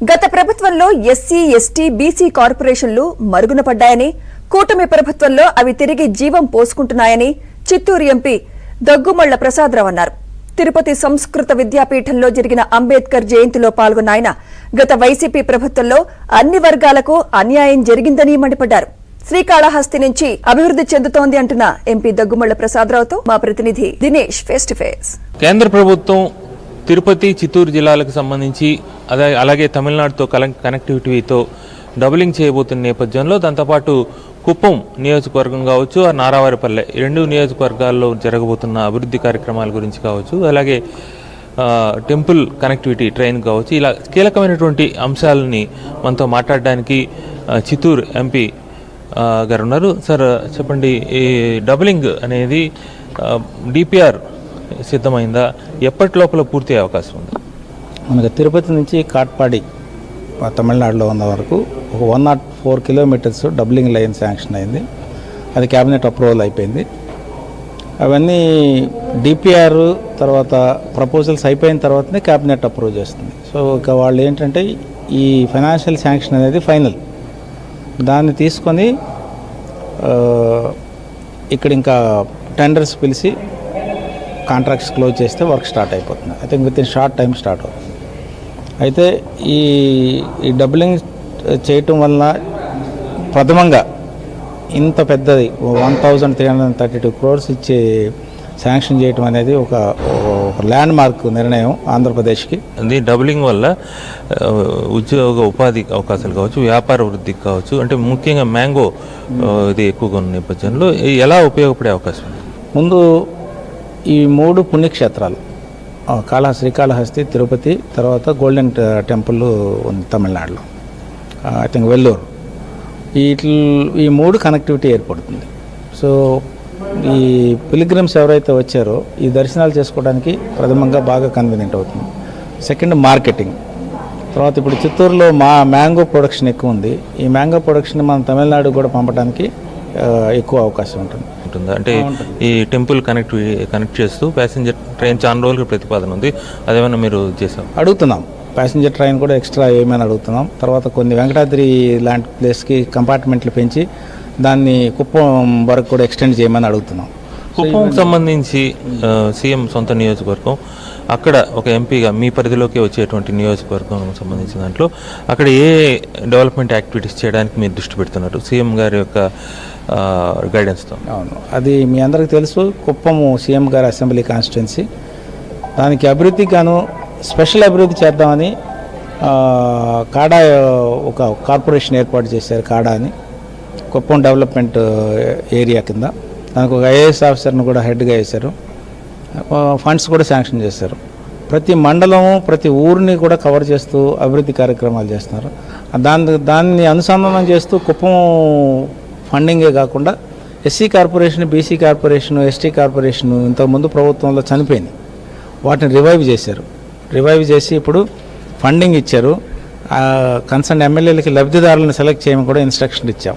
గత ప్రభుత్వంలో SC ST BC కార్పొరేషన్లు మరుగున పడ్డాయని కూటమి ప్రభుత్వంలో అవి తిరిగి జీవం పోసుకుంటున్నాయని చిత్తూరు ఎంపీ దగ్గుమళ్ళ ప్రసాదరావు అన్నారు. తిరుపతి సంస్కృత విద్యాపీఠంలో జరిగిన అంబేద్కర్ జయంతిలో పాల్గొన్న ఆయన గత వైసీపీ ప్రభుత్వంలో అన్ని వర్గాలకు అన్యాయం జరిగిందని మండిపడ్డారు. శ్రీకాళహస్తి నుంచి అభివృద్ధి చెందుతోంది అంటున్న ఎంపీ దగ్గుమళ్ళ ప్రసాదరావుతో మా ప్రతినిధి దినేష్ ఫేస్ టు ఫేస్ కేంద్ర ప్రభుత్వం తిరుపతి చిత్తూరు జిల్లాలకు సంబంధించి అదే అలాగే తమిళనాడుతో కల కనెక్టివిటీతో డబులింగ్ చేయబోతున్న నేపథ్యంలో దాంతోపాటు కుప్పం నియోజకవర్గం కావచ్చు ఆ నారావారిపల్లె రెండు నియోజకవర్గాల్లో జరగబోతున్న అభివృద్ధి కార్యక్రమాల గురించి కావచ్చు అలాగే టెంపుల్ కనెక్టివిటీ ట్రైన్ కావచ్చు ఇలా కీలకమైనటువంటి అంశాలని మనతో మాట్లాడడానికి చిత్తూరు ఎంపీ గారు ఉన్నారు సార్ చెప్పండి ఈ డబులింగ్ అనేది డిపిఆర్ సిద్ధమైందా? ఎప్పటి లోపల పూర్తి అవకాశం ఉంది? మనకు తిరుపతి నుంచి కాట్పాడి తమిళనాడులో ఉన్న వరకు ఒక one not four kilometers doubling line sanction అయింది. అది క్యాబినెట్ అప్రూవల్ అయిపోయింది. అవన్నీ డిపిఆర్ తర్వాత ప్రపోజల్స్ అయిపోయిన తర్వాతనే క్యాబినెట్ అప్రూవ్ చేస్తుంది. సో ఇక వాళ్ళు ఏంటంటే ఈ ఫైనాన్షియల్ శాంక్షన్ అనేది ఫైనల్. దాన్ని తీసుకొని ఇక్కడ ఇంకా టెండర్స్ పిలిచి కాంట్రాక్ట్స్ క్లోజ్ చేస్తే వర్క్ స్టార్ట్ అయిపోతుంది. I think with in short time start అవుతుంది. అయితే ఈ ఈ డబులింగ్ చేయటం వలన ప్రథమంగా ఇంత పెద్దది one thousand three hundred thirty two crores ఇచ్చి శాంక్షన్ చేయటం అనేది ఒక ల్యాండ్ మార్క్ నిర్ణయం ఆంధ్రప్రదేశ్కి. అది డబులింగ్ వల్ల ఉద్యోగ ఉపాధి అవకాశాలు కావచ్చు వ్యాపార వృద్ధికి కావచ్చు అంటే ముఖ్యంగా మ్యాంగో ఇది ఎక్కువగా ఉన్న నేపథ్యంలో ఎలా ఉపయోగపడే అవకాశం? ఉంది ముందు ఈ మూడు పుణ్యక్షేత్రాలు కాళ శ్రీకాళహస్తి తిరుపతి తర్వాత గోల్డెన్ టెంపుల్ ఉంది తమిళనాడులో. I think Vellore. వీటి ఈ మూడు కనెక్టివిటీ ఏర్పడుతుంది. సో ఈ పిలిగ్రిమ్స్ ఎవరైతే వచ్చారో ఈ దర్శనాలు చేసుకోవడానికి ప్రథమంగా బాగా కన్వీనియంట్ అవుతుంది. Second marketing. తర్వాత ఇప్పుడు చిత్తూరులో మా మ్యాంగో ప్రొడక్షన్ ఎక్కువ ఉంది. ఈ మ్యాంగో ప్రొడక్షన్ మనం తమిళనాడు కూడా పంపడానికి ఎక్కువ అవకాశం ఉంటుంది. ఉంటుందా అంటే ఈ టెంపుల్ కనెక్ట్ కనెక్ట్ చేస్తూ ప్యాసింజర్ ట్రైన్ చాలా రోజులకి ప్రతిపాదన ఉంది. అదేమన్నా మీరు చేశారు అడుగుతున్నాం. ప్యాసింజర్ ట్రైన్ కూడా ఎక్స్ట్రా ఏమైనా అడుగుతున్నాం. తర్వాత కొన్ని వెంకటాద్రి లాంటి ప్లేస్కి కంపార్ట్మెంట్లు పెంచి దాన్ని కుప్పం వరకు కూడా ఎక్స్టెండ్ చేయమని అడుగుతున్నాం. కుప్పంకి సంబంధించి సీఎం సొంత నియోజకవర్గం అక్కడ ఒక ఎంపీగా మీ పరిధిలోకి వచ్చేటువంటి నియోజకవర్గం సంబంధించిన దాంట్లో అక్కడ ఏ డెవలప్మెంట్ యాక్టివిటీస్ చేయడానికి మీరు దృష్టి పెడుతున్నారు? సీఎం గారి యొక్క గైడెన్స్తో అవును. అది మీ అందరికీ తెలుసు. కుప్పము సీఎం గారి అసెంబ్లీ కాన్స్టిట్యున్సీ. దానికి అభివృద్ధి గాను స్పెషల్ అభివృద్ధి చేద్దామని కాడా ఒక కార్పొరేషన్ ఏర్పాటు చేశారు కాడా అని కుప్పం డెవలప్మెంట్ ఏరియా కింద. దానికి ఒక ఐఏఎస్ ఆఫీసర్ని కూడా హెడ్గా వేశారు. ఫండ్స్ కూడా శాంక్షన్ చేశారు. ప్రతి మండలము ప్రతి ఊరిని కూడా కవర్ చేస్తూ అభివృద్ధి కార్యక్రమాలు చేస్తున్నారు. దాన్ని దాన్ని అనుసంధానం చేస్తూ కుప్పం ఫండింగే కాకుండా SC corporation BC corporation ST corporation ఇంతకుముందు ప్రభుత్వంలో చనిపోయింది. వాటిని రివైవ్ చేశారు. రివైవ్ చేసి ఇప్పుడు ఫండింగ్ ఇచ్చారు. కన్సర్న్ ఎమ్మెల్యేలకి లబ్ధిదారులను సెలెక్ట్ చేయమని కూడా ఇన్స్ట్రక్షన్ ఇచ్చాం.